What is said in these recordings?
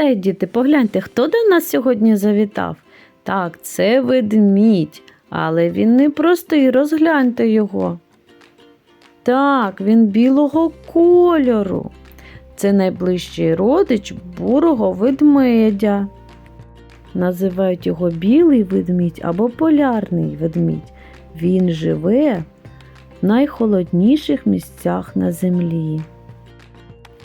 пам'ятаю, діти, погляньте, хто до нас сьогодні завітав? Так, це ведмідь, але він не простий, розгляньте його. Так, він білого кольору. Це найближчий родич бурого ведмедя. Називають його білий ведмідь або полярний ведмідь. Він живе в найхолодніших місцях на землі.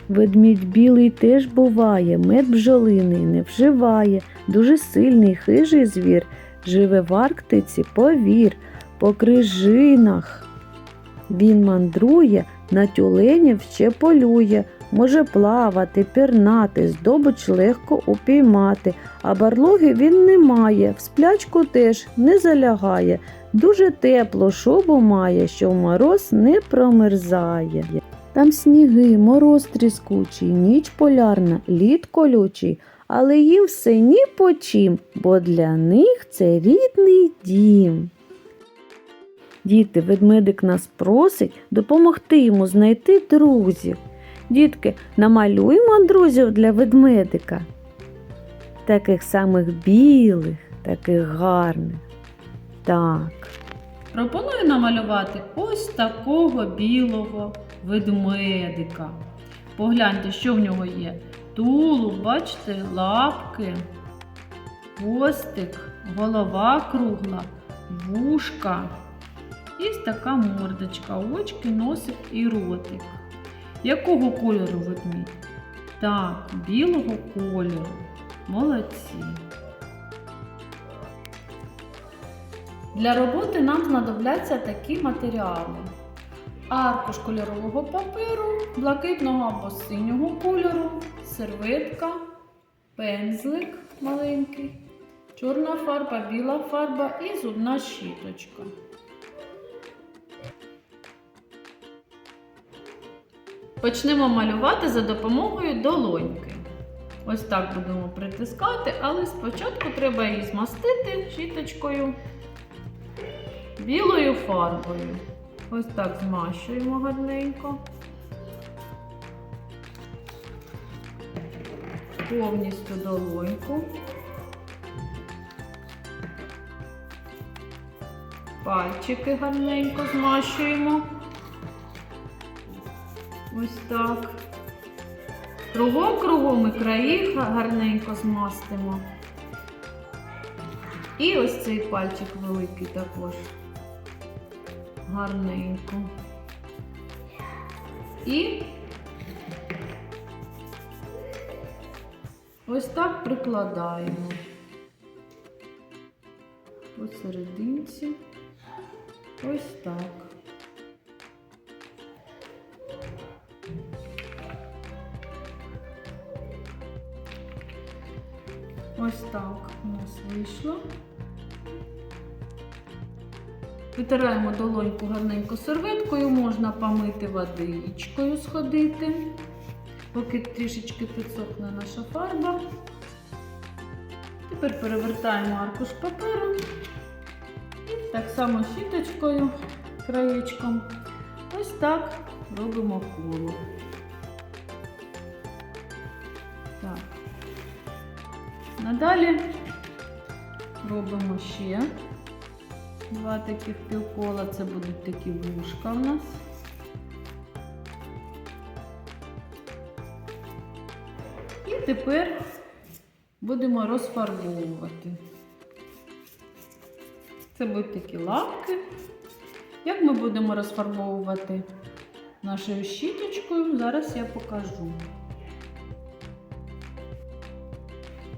Ведмідь білий теж буває, мед бджолиний не вживає, дуже сильний хижий звір, живе в Арктиці, повір, по крижинах. Він мандрує, на тюленів ще полює, може плавати, пірнати, здобич легко упіймати, а барлоги він не має, в сплячку теж не залягає, дуже тепло шубу має, що в мороз не промерзає. Там сніги, мороз тріскучий, ніч полярна, лід колючий, але їм все ні по чим, бо для них це рідний дім. Діти, ведмедик нас просить допомогти йому знайти друзів. Дітки, намалюємо друзів для ведмедика. Таких самих білих, таких гарних. Так. Пропоную намалювати ось такого білого ведмедика. Погляньте, що в нього є. Тулуб, бачите, лапки, хвостик, голова кругла, вушка. І така мордочка, очки, носик і ротик. Якого кольору ведмідь? Так, білого кольору. Молодці. Для роботи нам знадобляться такі матеріали: аркуш кольорового паперу, блакитного або синього кольору, серветка, пензлик маленький, чорна фарба, біла фарба і зубна щіточка. Почнемо малювати за допомогою долоньки. Ось так будемо притискати, але спочатку треба її змастити щіточкою білою фарбою. Ось так змащуємо гарненько. Повністю долоньку. Пальчики гарненько змащуємо. Ось так. Кругом кругом і краї гарненько змастимо. І ось цей пальчик великий також. Гарненько. І ось так прикладаємо посерединці. Ось так. Ось так у нас вийшло. Витираємо долоньку гарненько серветкою, можна помити водичкою, сходити, поки трішечки підсохне наша фарба. Тепер перевертаємо аркуш паперу і так само щіточкою, краєчком. Ось так робимо коло. Так. Надалі робимо ще два таких півкола, це будуть такі вушка в нас. І тепер будемо розфарбовувати. Це будуть такі лапки. Як ми будемо розфарбовувати нашою щіточкою, зараз я покажу.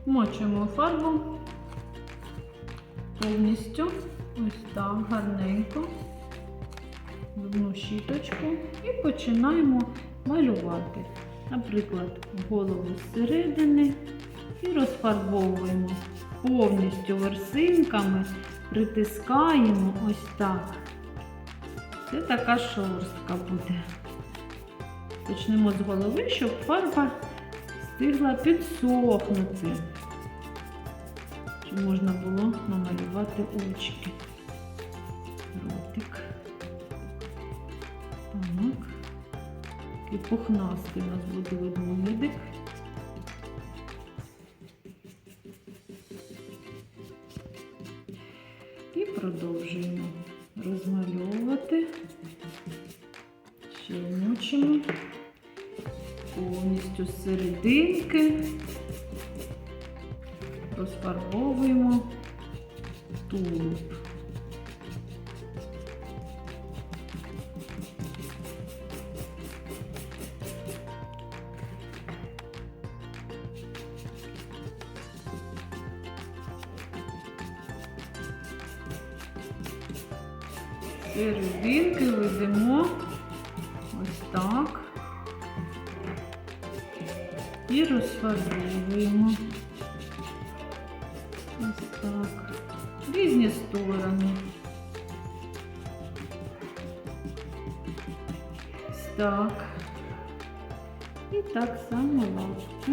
Мочуємо фарбу повністю ось так гарненько одну щіточку і починаємо малювати. Наприклад, голову зсередини і розфарбовуємо повністю ворсинками, притискаємо ось так. Це така шорстка буде. Почнемо з голови, щоб фарба встигла підсохнути, щоб можна було намалювати очки животик. Так. І пухнастий у нас буде видно видик. І продовжуємо розмальовувати, ще мучимо повністю з серединки, розфарбовуємо тулуб. Серединки ведемо ось так. І розфарбовуємо. Ось так. Різні сторони. Ось так. І так само лапки.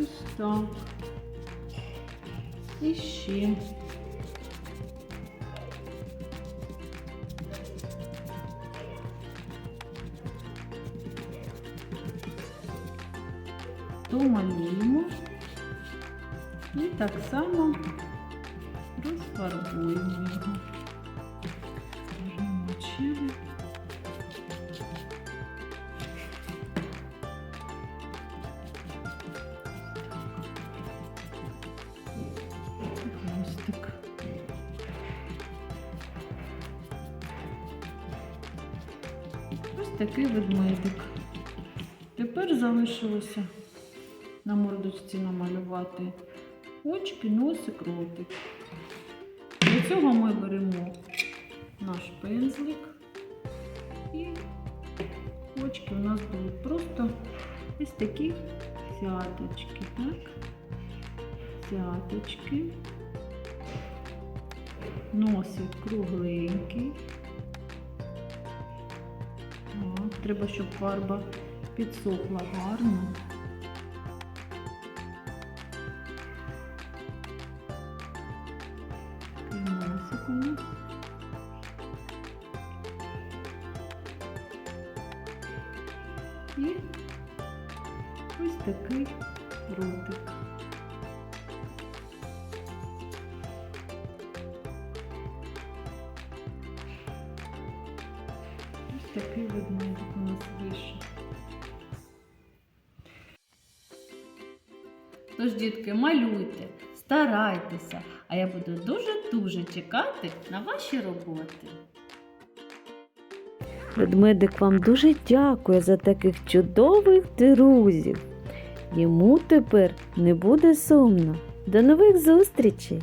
Ось так. І ще. Домалюємо і так само розфарбуємо його. Хвостик. Такий ведмедик. Тепер залишилося на мордочці намалювати очки, носик, ротик. Для цього ми беремо наш пензлик і очки у нас будуть просто ось такі цяточки, так? Цяточки. Носик кругленький. Так, треба, щоб фарба підсохла гарно. Такий носик у нас. І ось такий ротик. Такий ведмедик у нас вийшов. Тож, дітки, малюйте, старайтеся, а я буду дуже-дуже чекати на ваші роботи. Ведмедик вам дуже дякує за таких чудових друзів. Йому тепер не буде сумно. До нових зустрічей!